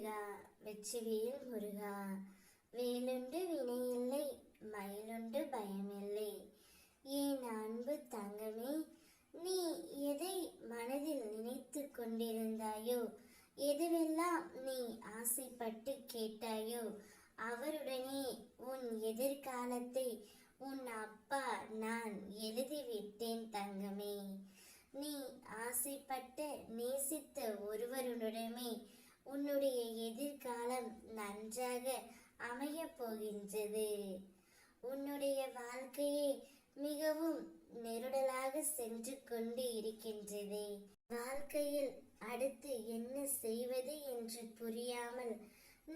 முருகா வேல் முருகா. வேலுண்டு வினையில்லை மயிலுண்டு பயமில்லை. ஏன் அன்பு தங்கமே நீ எதை மனதில் நினைத்து கொண்டிருந்தாயோ எதுவெல்லாம் நீ ஆசைப்பட்டு கேட்டாயோ அவருடனே உன் எதிர்காலத்தை உன் அப்பா நான் எழுதிவிட்டேன் தங்கமே. நீ ஆசைப்பட்ட நேசித்த ஒருவருடனே உன்னுடைய எதிர்காலம் நன்றாக அமையப் போகின்றது. உன்னுடைய வாழ்க்கையே மிகவும் நெருடலாக சென்று கொண்டு இருக்கின்றது. வாழ்க்கையில் அடுத்து என்ன செய்வது என்று புரியாமல்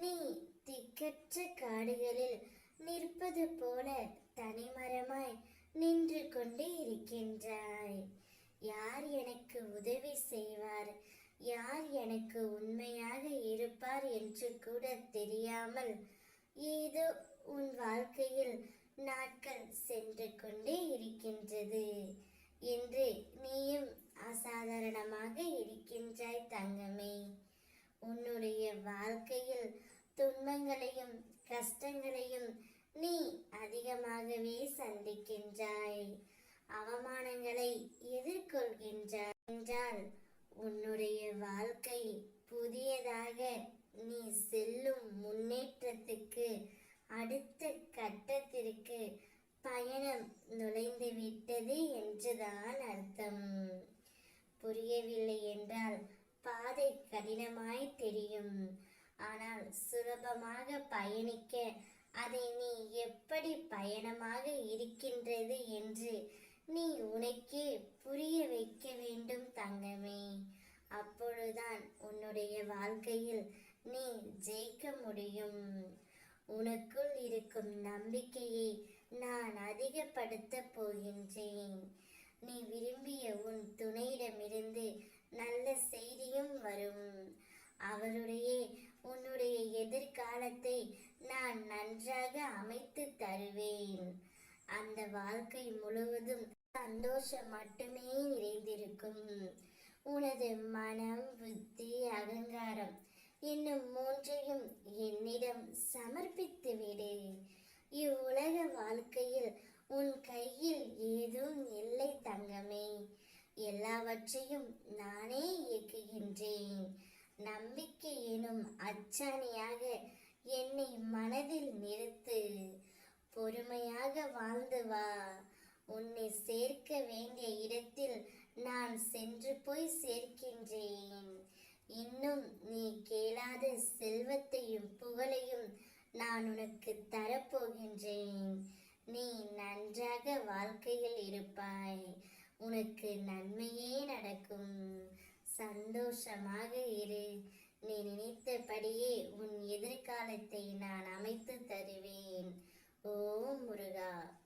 நீ திக்கற்ற காடுகளில் நிற்பது போல தனிமரமாய் நின்று கொண்டு இருக்கின்றாய். யார் எனக்கு உதவி யார் எனக்கு உண்மையாக இருப்பார் என்று கூட தெரியாமல் ஏதோ உன் வாழ்க்கையில் நாட்கள் சென்று கொண்டே இருக்கின்றது என்று நீயும் அசாதாரணமாக இருக்கின்றாய் தங்கமே. உன்னுடைய வாழ்க்கையில் துன்பங்களையும் கஷ்டங்களையும் நீ அதிகமாகவே சந்திக்கின்றாய். அவமானங்களை எதிர்கொள்கின்றாய் என்றால் உன்னுடைய வாழ்க்கை புதியதாக நீ செல்லும் முன்னேற்றத்துக்கு அடுத்த கட்டத்திற்கு பயணம் நுழைந்து விட்டது என்றுதான் அர்த்தம். புரியவில்லை என்றால் பாதை கடினமாய் தெரியும். ஆனால் சுலபமாக பயணிக்க அதை நீ எப்படி பயணமாக இருக்கின்றது என்று நீ உனக்கே புரிய வைக்க வேண்டும் தங்கமே. அப்பொழுதுதான் உன்னுடைய வாழ்க்கையில் நீ ஜெயிக்க முடியும். உனக்குள் இருக்கும் நம்பிக்கையை நான் அதிகப்படுத்த போகின்றேன். நீ விரும்பிய உன் துணையிடமிருந்து நல்ல செய்தியும் வரும். அவருடைய உன்னுடைய எதிர்காலத்தை நான் நன்றாக அமைத்து தருவேன். அந்த வாழ்க்கை முழுவதும் சந்தோஷம் மட்டுமே நிறைந்திருக்கும். உனது மனம் புத்தி அகங்காரம் என்னும் மூன்றையும் என்னிடம் சமர்ப்பித்து விடு. இவ்வுலக வாழ்க்கையில் உன் கையில் ஏதும் இல்லை தங்கமே. எல்லாவற்றையும் நானே இயக்குகின்றேன். நம்பிக்கை எனும் அச்சாணியாக என்னை மனதில் நிறுத்து. பொறுமையாக வாழ்ந்து வா. உன்னை சேர்க்க வேண்டிய இடத்தில் நான் சென்று போய் சேர்க்கின்றேன். இன்னும் நீ கேளாத செல்வத்தையும் புகழையும் நான் உனக்கு தரப்போகின்றேன். நீ நன்றாக வாழ்க்கையில் இருப்பாய். உனக்கு நன்மையே நடக்கும். சந்தோஷமாக இரு. நீ நினைத்தபடியே உன் எதிர்காலத்தை நான் அமைத்து தருவேன். ஓம் முருகா